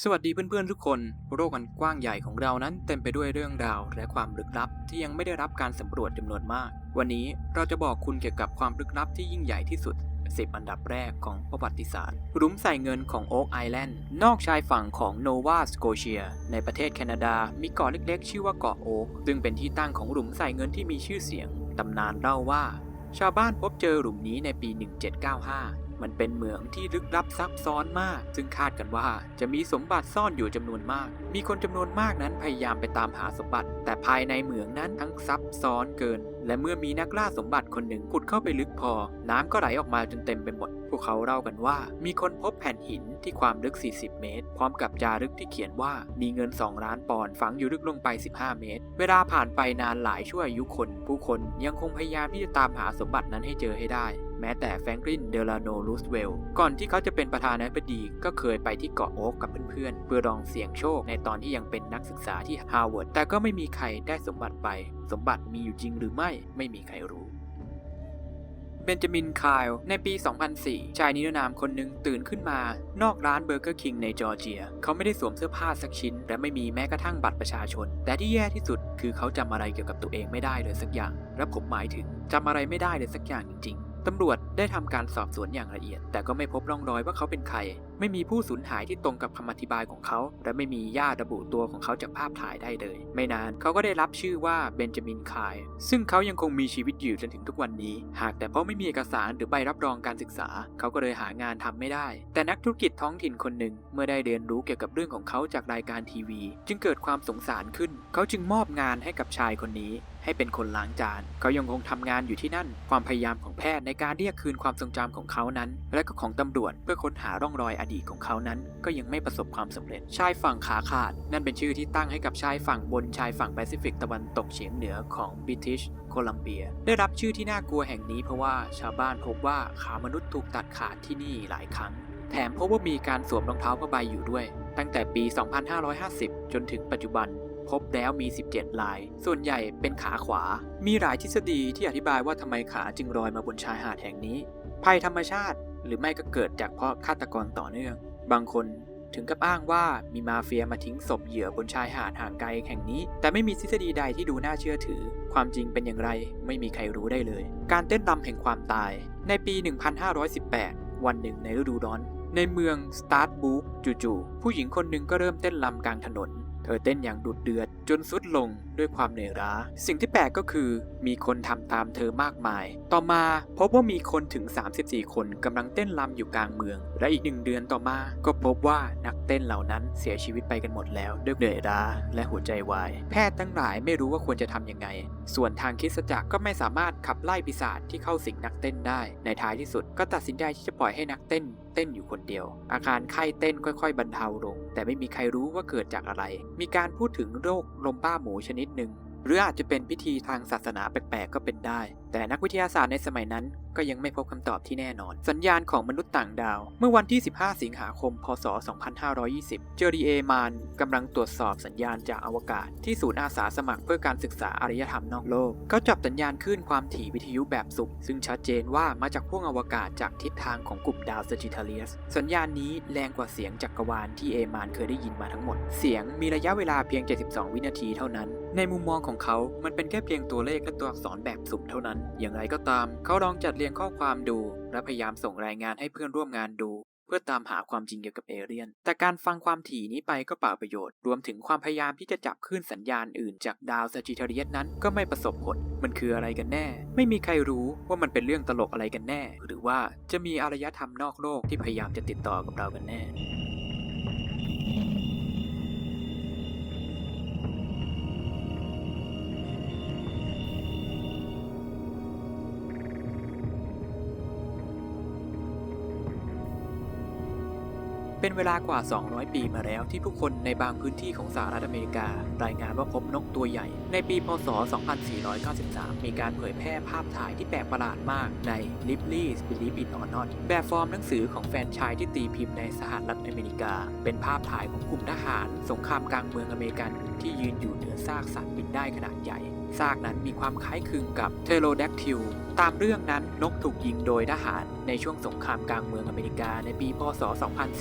สวัสดีเพื่อนๆทุกคน โลกอันกว้างใหญ่ของเรานั้นเต็มไปด้วยเรื่องราวและความลึกลับที่ยังไม่ได้รับการสำรวจจำนวนมาก วันนี้เราจะบอกคุณเกี่ยวกับความลึกลับที่ยิ่งใหญ่ที่สุด 10 อันดับแรกของประวัติศาสตร์หลุมใส่เงินของโอ๊กไอแลนด์นอกชายฝั่งของโนวาสโกเชีย ในประเทศแคนาดา มีเกาะเล็กๆ ชื่อว่าเกาะโอ๊กซึ่งเป็นที่ตั้งของหลุมใส่เงินที่มีชื่อเสียงตำนานเล่าว่า ชาวบ้านพบเจอหลุมนี้ในปี 1795 มันเป็นเหมืองที่ลึกลับซับซ้อนมาก ซึ่งคาดกันว่าจะมีสมบัติซ่อนอยู่จำนวนมาก มีคนจำนวนมากนั้นพยายามไปตามหาสมบัติ แต่ภายในเหมืองนั้นทั้งซับซ้อนเกิน และเมื่อมีนักล่าสมบัติคนหนึ่งขุดเข้าไปลึกพอ น้ำก็ไหลออกมาจนเต็มไปหมด พวกเขาเล่ากันว่า มีคนพบแผ่นหินที่ความลึก 40 เมตร พร้อมกับจารึกที่เขียนว่ามีเงิน 2 ล้านปอนด์ฝังอยู่ลึกลงไป 15 เมตร เวลาผ่านไปนานหลายชั่วอายุคน ผู้คนยังคงพยายามที่จะตามหาสมบัตินั้นให้เจอให้ได้ แม้แต่แฟรงคลินเดลาโนรูสเวลล์ก่อนที่เขาจะเป็นประธานาธิบดีก็เคยไปที่เกาะโอ๊กกับเพื่อนๆ เพื่อลองเสี่ยงโชคในตอนที่ยังเป็นนักศึกษาที่ฮาร์วาร์ดแต่ก็ไม่มีใครได้สมบัติไป สมบัติมีอยู่จริงหรือไม่ไม่มีใครรู้เบนจามิน คายลในปี 2004 ชายนิรนามคนหนึ่งตื่นขึ้นมา นอกร้านเบอร์เกอร์คิงในจอร์เจีย เขาไม่ได้สวมเสื้อผ้าสักชิ้น และไม่มีแม้กระทั่งบัตรประชาชน แต่ที่แย่ที่สุดคือเขาจำอะไรเกี่ยวกับตัวเองไม่ได้เลยสักอย่าง และผมหมายถึงจำอะไรไม่ได้เลยสักอย่างจริงๆ ตำรวจได้ทำการสอบสวนอย่างละเอียด แต่ก็ไม่พบร่องรอยว่าเขาเป็นใคร ไม่มีผู้สูญหายที่ตรงกับคำอธิบายของเขา และไม่มีญาติระบุตัวของเขาจากภาพถ่ายได้เลย ไม่นานเขาก็ได้รับชื่อว่าเบนจามินคาย ซึ่งเขายังคงมีชีวิตอยู่จนถึงทุกวันนี้ หากแต่เพราะไม่มีเอกสารหรือใบรับรองการศึกษา เขาก็เลยหางานทำไม่ได้ แต่นักธุรกิจท้องถิ่นคนหนึ่งเมื่อได้เรียนรู้เกี่ยวกับเรื่องของเขาจากรายการทีวี จึงเกิดความสงสารขึ้น เขาจึงมอบงานให้กับชายคนนี้ให้เป็นคนล้างจาน เขายังคงทำงานอยู่ที่นั่น ความพยายามของแพทย์ในการเรียกคืนความทรงจำของเขานั้น และก็ของตำรวจเพื่อค้นหาร่องรอยอดีตของเขานั้นก็ยังไม่ประสบความสำเร็จ ชายฝั่งขาขาด นั่นเป็นชื่อที่ตั้งให้กับชายฝั่งบนชายฝั่งแปซิฟิกตะวันตกเฉียงเหนือของบริติชโคลัมเบีย ได้รับชื่อที่น่ากลัวแห่งนี้เพราะว่าชาวบ้านพบว่าขามนุษย์ถูกตัดขาดที่นี่หลายครั้ง แถมพบว่ามีการสวมรองเท้าผ้าใบอยู่ด้วย ตั้งแต่ปี 2550 จนถึงปัจจุบันพบแล้วมี 17 ลาย ส่วนใหญ่เป็นขาขวา มีหลายทฤษฎีที่อธิบายว่าทำไมขาจึงลอยมาบนชายหาดแห่งนี้ ภัยธรรมชาติ หรือไม่ก็เกิดจากเพราะฆาตกรต่อเนื่อง บางคนถึงกับอ้างว่ามีมาเฟียมาทิ้งศพเหยื่อบนชายหาดห่างไกลแห่งนี้ แต่ไม่มีทฤษฎีใดที่ดูน่าเชื่อถือ ความจริงเป็นอย่างไรไม่มีใครรู้ได้เลย การเต้นรำแห่งความตาย ในปี 1518 วันหนึ่งในฤดูร้อน ในเมืองสตาร์ทบูกจู่ๆผู้หญิงคนหนึ่งก็เริ่มเต้นรำกลางถนน เธอเต้นอย่างดุดเดือดจนสุดลงด้วยความเหนื่อยล้า สิ่งที่แปลกก็คือ มีคนทำตามเธอมากมาย ต่อมาพบว่ามีคนถึง 34 คนกำลังเต้นรำอยู่กลางเมือง และอีกหนึ่งเดือนต่อมา ก็พบว่านักเต้นเหล่านั้นเสียชีวิตไปกันหมดแล้วด้วยเหนื่อยล้าและหัวใจวาย แพทย์ทั้งหลายไม่รู้ว่าควรจะทำยังไง ส่วนทางคริสจักรก็ไม่สามารถขับไล่ปีศาจที่เข้าสิงนักเต้นได้ ในท้ายที่สุด ก็ตัดสินใจที่จะปล่อยให้นักเต้นเต้นอยู่คนเดียว อาการไข้เต้นค่อย ๆ บรรเทาลง แต่ไม่มีใครรู้ว่าเกิดจากอะไรมีการพูดถึงโรคลมบ้าหมูชนิดหนึ่ง หรืออาจจะเป็นพิธีทางศาสนาแปลกๆก็เป็นได้ แต่นักวิทยาศาสตร์ในสมัยนั้น ก็ยังไม่พบคำตอบที่แน่นอน สัญญาณของมนุษย์ต่างดาว เมื่อวันที่ 15 สิงหาคม พศ 2520 เจอรีเอมานกำลังตรวจสอบสัญญาณจากอวกาศ ที่ศูนย์อาสาสมัครเพื่อการศึกษาอารยธรรมนอกโลก เขาจับสัญญาณคลื่นความถี่วิทยุแบบสุ่มซึ่งชัดเจนว่ามาจากพวกอวกาศจากทิศทางของกลุ่มดาวสจิทาเลียส สัญญาณนี้แรงกว่าเสียงจักรวาลที่เอมานเคยได้ยินมาทั้งหมด เสียงมีระยะเวลาเพียง 72 วินาทีเท่านั้น ในมุมมองของเขา มันเป็นแค่เพียงตัวเลขและตัวอักษรแบบสุ่มเท่านั้น อย่างไรก็ตาม เขาลองจัดรียงข้อความดู และพยายามส่งรายงานให้เพื่อนร่วมงานดู เพื่อตามหาความจริงเกี่ยวกับเอเลี่ยน แต่การฟังความถี่นี้ไปก็เปล่าประโยชน์ รวมถึงความพยายามที่จะจับคลื่นสัญญาณอื่นจากดาวสจิทาเรียสนั้นก็ไม่ประสบผล มันคืออะไรกันแน่ ไม่มีใครรู้ว่ามันเป็นเรื่องตลกอะไรกันแน่ หรือว่าจะมีอารยธรรมนอกโลกที่พยายามจะติดต่อกับเรากันแน่ เป็นเวลากว่า 200 ปีมาแล้วที่ผู้คนในบางพื้นที่ของสหรัฐอเมริกา รายงานว่าพบนกตัวใหญ่ ในปี พศ 2493 มีการเผยแพร่ภาพถ่ายที่แปลกประหลาดมากใน Ripley's Believe It or Not แบบฟอร์มหนังสือของแฟนชายที่ตีพิมพ์ในสหรัฐอเมริกา เป็นภาพถ่ายของกลุ่มทหาร สงครามกลางเมืองอเมริกันที่ยืนอยู่เหนือซากสัตว์บินได้ขนาดใหญ่ ซากนั้นมีความคล้ายคลึงกับเทโรแดกทิลตามเรื่องนั้นนกถูกยิงโดยทหารในช่วงสงครามกลางเมืองอเมริกาในปี พศ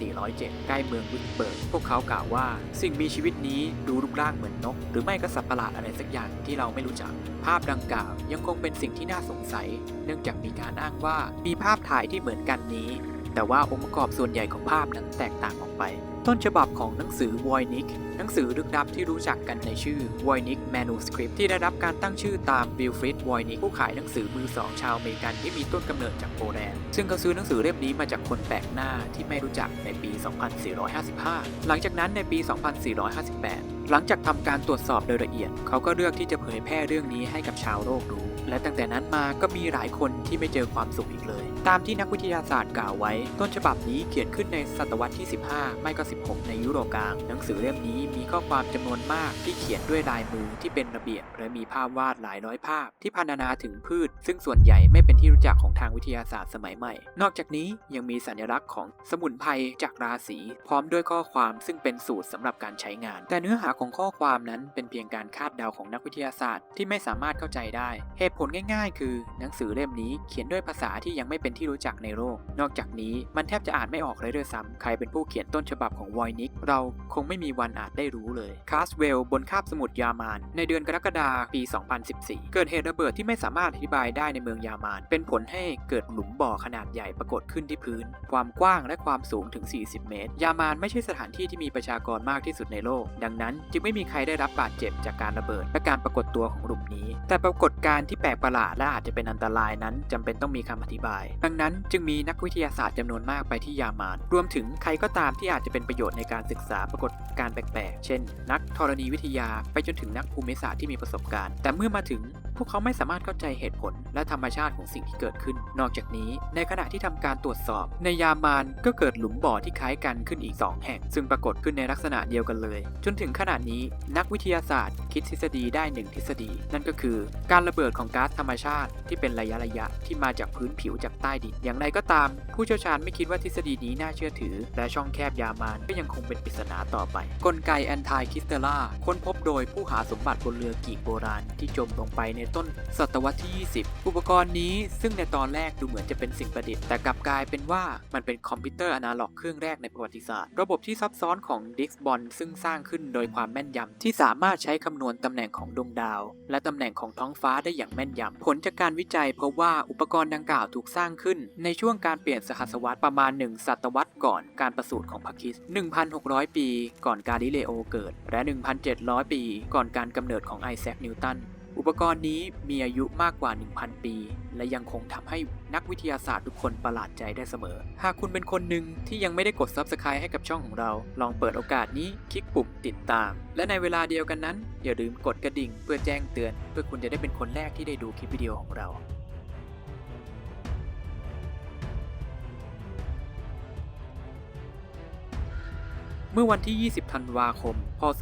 2407 ใกล้เมืองวินเบิร์ก พวกเขากล่าวว่า สิ่งมีชีวิตนี้ดูรูปร่างเหมือนนก หรือไม่ก็สัตว์ประหลาดอะไรสักอย่างที่เราไม่รู้จัก ภาพดังกล่าวยังคงเป็นสิ่งที่น่าสงสัย เนื่องจากมีการอ้างว่ามีภาพถ่ายที่เหมือนกันนี้ แต่ว่าองค์ประกอบส่วนใหญ่ของภาพนั้นแตกต่างออกไป ต้นฉบับของหนังสือ Voynich หนังสือลึกลับที่รู้จักกันในชื่อ Voynich Manuscript ที่ได้รับการตั้งชื่อตามวิลฟริด Voynich ผู้ขายหนังสือมือสองชาวอเมริกันที่มีต้นกำเนิดจากโปแลนด์ซึ่งเขาซื้อหนังสือเล่มนี้มาจากคนแปลกหน้าที่ไม่รู้จักในปี 2455 หลังจากนั้นในปี 2458 หลังจากทำการตรวจสอบโดยละเอียด เขาก็เลือกที่จะเผยแพร่เรื่องนี้ให้กับชาวโลกรู้และตั้งแต่นั้นมาก็มีหลายคนที่ไม่เจอความสุขอีกเลย ตามที่นักวิทยาศาสตร์กล่าวไว้ ต้นฉบับนี้เขียนขึ้นในศตวรรษที่ 15 ไม่ก็ 16 ในยุโรปกลาง หนังสือเล่มนี้มีข้อความจำนวนมากที่เขียนด้วยลายมือที่เป็นระเบียบ และมีภาพวาดหลายร้อยภาพ ที่พรรณนาถึงพืช ซึ่งส่วนใหญ่ไม่เป็นที่รู้จักของทางวิทยาศาสตร์สมัยใหม่ นอกจากนี้ยังมีสัญลักษณ์ของสมุนไพรจากราศีพร้อมด้วยข้อความซึ่งเป็นสูตรสำหรับการใช้งาน แต่เนื้อหาของข้อความนั้นเป็นเพียงการคาดเดาของนักวิทยาศาสตร์ที่ไม่สามารถเข้าใจได้ เหตุผลง่าย ๆ คือ หนังสือเล่มนี้เขียนด้วยภาษาที่ยังไม่เป็นที่รู้จักในโลก นอกจากนี้มันแทบจะอ่านไม่ออกเลยด้วยซ้ำใครเป็นผู้เขียนต้นฉบับของวอยนิก เราคงไม่มีวันอาจได้รู้เลย คาสเวลบนคาบสมุทรยามาน ในเดือนกรกฎาคมปี 2014 เกิดเหตุระเบิดที่ไม่สามารถอธิบายได้ในเมืองยามาน เป็นผลให้เกิดหลุมบ่อขนาดใหญ่ปรากฏขึ้นที่พื้น ความกว้างและความสูงถึง 40 เมตร ยามานไม่ใช่สถานที่ที่มีประชากรมากที่สุดในโลก ดังนั้น จึงไม่มีใครได้รับบาดเจ็บจากการระเบิด และการปรากฏตัวของหลุมนี้ แต่ปรากฏการณ์ที่แปลกประหลาดและอาจจะเป็นอันตรายนั้นจำเป็นต้องมีคำอธิบายดังนั้นจึงมีนักวิทยาศาสตร์จำนวนมากไปที่ยามาน รวมถึงใครก็ตามที่อาจจะเป็นประโยชน์ในการศึกษาปรากฏการณ์แปลกๆ เช่น นักธรณีวิทยาไปจนถึงนักภูมิศาสตร์ที่มีประสบการณ์ แต่เมื่อมาถึง พวกเขาไม่สามารถเข้าใจเหตุผลและธรรมชาติของสิ่งที่เกิดขึ้น นอกจากนี้ ในขณะที่ทำการตรวจสอบ ในยามานก็เกิดหลุมบ่อที่คล้ายกันขึ้นอีก 2 แห่ง ซึ่งปรากฏขึ้นในลักษณะเดียวกันเลย จนถึงขณะนี้ นักวิทยาศาสตร์ คิดทฤษฎีได้หนึ่งทฤษฎี นั่นก็คือ การระเบิดของก๊าซธรรมชาติที่เป็นระยะระยะที่มาจากพื้นผิวจากใต้ดิน อย่างไรก็ตาม ผู้เชี่ยวชาญไม่คิดว่าทฤษฎีนี้น่าเชื่อถือ และช่องแคบยามานก็ยังคงเป็นปริศนาต่อไป กลไกแอนทายคิสเตล่าค้นพบโดยผู้หาสมบัติบนเรือกรีกโบราณ ที่จมลงไปในต้นศตวรรษที่ 20 อุปกรณ์นี้ซึ่งในตอนแรกดูเหมือนจะเป็นสิ่งประดิษฐ์แต่กลับกลายเป็นว่ามันเป็นคอมพิวเตอร์อนาล็อกเครื่องแรกในประวัติศาสตร์ ระบบที่ซับซ้อนของดิสบอลซึ่งสร้างขึ้นโดยความแม่นยำที่สามารถใช้คำนวณตำแหน่งของดวงดาว และตำแหน่งของท้องฟ้าได้อย่างแม่นยำผลจากการวิจัยพบว่าอุปกรณ์ดังกล่าวถูกสร้างขึ้นในช่วงการเปลี่ยนสหัสวรรษประมาณ 1 ศตวรรษก่อนการประสูติของพระคริสต์1,600 ปี ก่อนกาลิเลโอเกิด และ 1,700 ปี ก่อนการกำเนิดของไอแซคนิวตันอุปกรณ์นี้มีอายุมากกว่า 1,000 ปี และยังคงทำให้นักวิทยาศาสตร์ทุกคนประหลาดใจได้เสมอ หากคุณเป็นคนหนึ่งที่ยังไม่ได้กด Subscribe ให้กับช่องของเรา ลองเปิดโอกาสนี้คลิกปุ่มติดตาม และในเวลาเดียวกันนั้น อย่าลืมกดกระดิ่งเพื่อแจ้งเตือน เพื่อคุณจะได้เป็นคนแรกที่ได้ดูคลิปวิดีโอของเรา เมื่อวันที่ 20 ธันวาคม พศ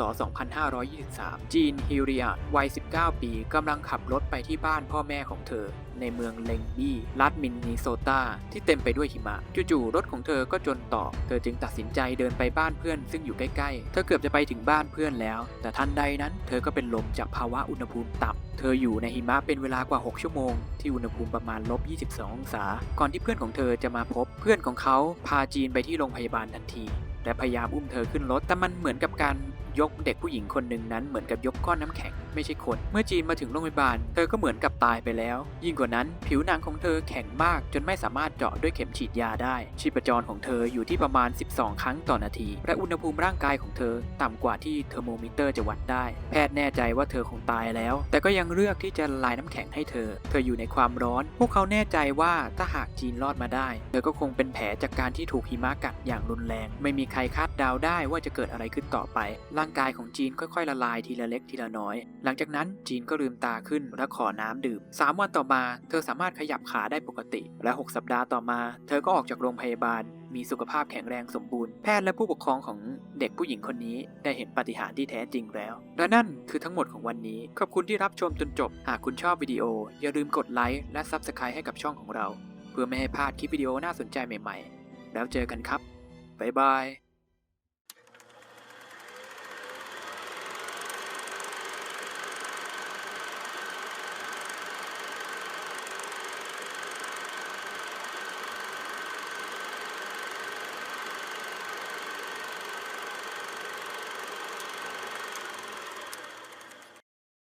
2523 จีนฮิริอาวัย 19 ปีกำลังขับรถไปที่บ้านพ่อแม่ของเธอ ในเมืองเลงบี้ รัฐมินนิโซตา ที่เต็มไปด้วยหิมะ จู่ๆ รถของเธอก็จนต่อ เธอจึงตัดสินใจเดินไปบ้านเพื่อนซึ่งอยู่ใกล้ๆ เธอเกือบจะไปถึงบ้านเพื่อนแล้ว แต่ทันใดนั้น เธอก็เป็นลมจากภาวะอุณหภูมิต่ำเธออยู่ในหิมะเป็นเวลากว่า 6 ชั่วโมง ที่อุณหภูมิประมาณลบ 22 องศา ก่อนที่เพื่อนของเธอจะมาพบ เพื่อนของเขาพาจีนไปที่โรงพยาบาลทันที และพยายามอุ้มเธอขึ้นรถแต่มันเหมือนกับการ ยกเด็กผู้หญิงคนหนึ่งนั้นเหมือนกับยกก้อนน้ำแข็งไม่ใช่คน เมื่อจีนมาถึงโรงพยาบาล เธอก็เหมือนกับตายไปแล้ว ยิ่งกว่านั้น ผิวหนังของเธอแข็งมากจนไม่สามารถเจาะด้วยเข็มฉีดยาได้ ชีพจรของเธออยู่ที่ประมาณ 12 ครั้งต่อนาที และอุณหภูมิร่างกายของเธอ ต่ำกว่าที่เทอร์โมมิเตอร์จะวัดได้ แพทย์แน่ใจว่าเธอคงตายแล้ว แต่ก็ยังเลือกที่จะละลายน้ำแข็งให้เธอ เธออยู่ในความร้อน พวกเขาแน่ใจว่าถ้าหากจีนรอดมาได้ เธอก็คงเป็นแผลจากการที่ถูกหิมะกัดอย่างรุนแรง ไม่มีใครคาดเดาได้ว่าจะเกิดอะไรขึ้นต่อไปร่างกายของจีนค่อยๆละลายทีละเล็กทีละน้อย หลังจากนั้นจีนก็ลืมตาขึ้นและขอน้ำดื่ม 3 วันต่อมา เธอสามารถขยับขาได้ปกติ และ 6 สัปดาห์ต่อมา เธอก็ออกจากโรงพยาบาล มีสุขภาพแข็งแรงสมบูรณ์ แพทย์และผู้ปกครองของเด็กผู้หญิงคนนี้ได้เห็นปาฏิหาริย์ที่แท้จริงแล้ว และนั่นคือทั้งหมดของวันนี้ ขอบคุณที่รับชมจนจบ หากคุณชอบวิดีโอ อย่าลืมกดไลค์และ Subscribe ให้กับช่องของเรา เพื่อไม่ให้พลาดคลิปวิดีโอน่าสนใจใหม่ ๆ แล้วเจอกันครับบ๊ายบาย